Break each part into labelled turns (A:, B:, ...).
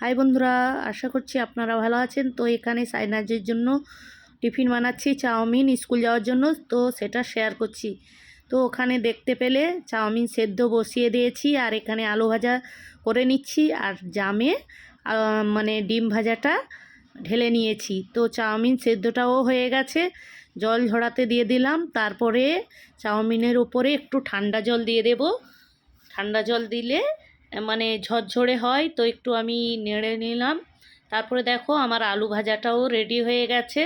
A: High বন্ধুরা, আশা করছি আপনারা ভালো আছেন। তো এখানে সাইনাজের জন্য টিফিন বানাচ্ছি চাউমিন স্কুল যাওয়ার জন্য, তো সেটা শেয়ার করছি। তো ওখানে দেখতে পেলে চাউমিন সেদ্ধ বসিয়ে দিয়েছি আর এখানে আলু ভাজা করে নিচ্ছি আর জামে মানে ডিম ভাজাটা ঢেলে নিয়েছি। তো চাউমিন সেদ্ধটাও হয়ে গেছে, জল ঝরাতে দিয়ে দিলাম। তারপরে চাউমিনের উপরে একটু ঠান্ডা জল দিয়ে দেব। ঠান্ডা জল দিলে মানে ঝরঝরে হয় তো একটু আমি নেড়ে নিলাম। তারপরে দেখো আমার আলু ভাজাটাও রেডি হয়ে গেছে।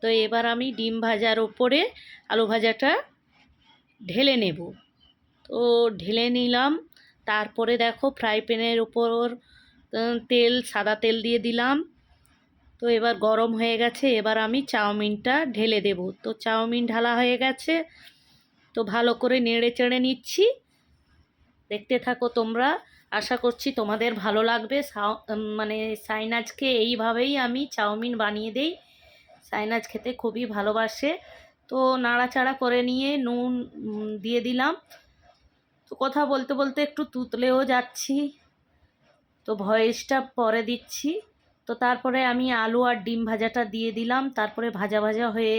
A: তো এবার আমি ডিম ভাজার ওপরে আলু ভাজাটা ঢেলে নেব। তো ঢেলে নিলাম। তারপরে দেখো ফ্রাই প্যানের উম, তেল সাদা তেল দিয়ে দিলাম। তো এবার গরম হয়ে গেছে এবার আমি চাউমিনটা ঢেলে দেব। তো চাউমিন ঢালা হয়ে গেছে। তো ভালো করে নেড়ে চেড়ে নিচ্ছি। দেখতে থাকো তোমরা। আশা করছি তোমাদের ভালো লাগবে। মানে সাইনাজকে এইভাবেই আমি চাউমিন বানিয়ে দেই। সাইনাজ খেতে খুবই ভালোবাসে। তো নাড়াচাড়া করে নিয়ে নুন দিয়ে দিলাম। তো কথা বলতে বলতে একটু তুতলেও যাচ্ছি। তো ভয়েসটা পরে দিচ্ছি। তো তারপরে আমি আলু আর ডিম ভাজাটা দিয়ে দিলাম। তারপরে ভাজা ভাজা হয়ে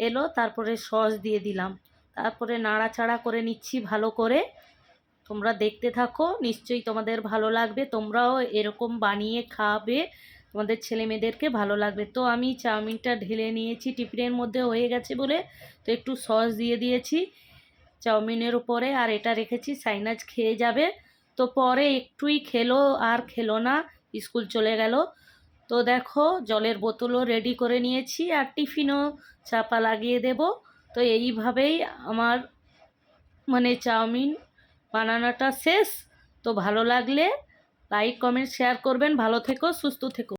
A: এলো। তারপরে সস দিয়ে দিলাম। তারপরে নাড়াচাড়া করে নিচ্ছি ভালো করে। তোমরা দেখতে থাকো, নিশ্চয়ই তোমাদের ভালো লাগবে। তোমরাও এরকম বানিয়ে খাবে, তোমাদের ছেলে মেয়েদেরকে ভালো লাগবে। তো আমি চাউমিনটা ঢেলে নিয়েছি, টিফিনের মধ্যে হয়ে গেছে বলে তো একটু সস দিয়ে দিয়েছি চাউমিনের উপরে আর এটা রেখেছি, সাইনাজ খেয়ে যাবে। তো পরে একটুই খেলো, আর খেলো না, স্কুল চলে গেল। তো দেখো, জলের বোতলও রেডি করে নিয়েছি আর টিফিনও চাপা লাগিয়ে দেব। তো এইভাবেই আমার মানে চাউমিন বানানোটা শেষ। তো ভালো লাগলে লাইক কমেন্ট শেয়ার করবেন। ভালো থেকো সুস্থ থেকো।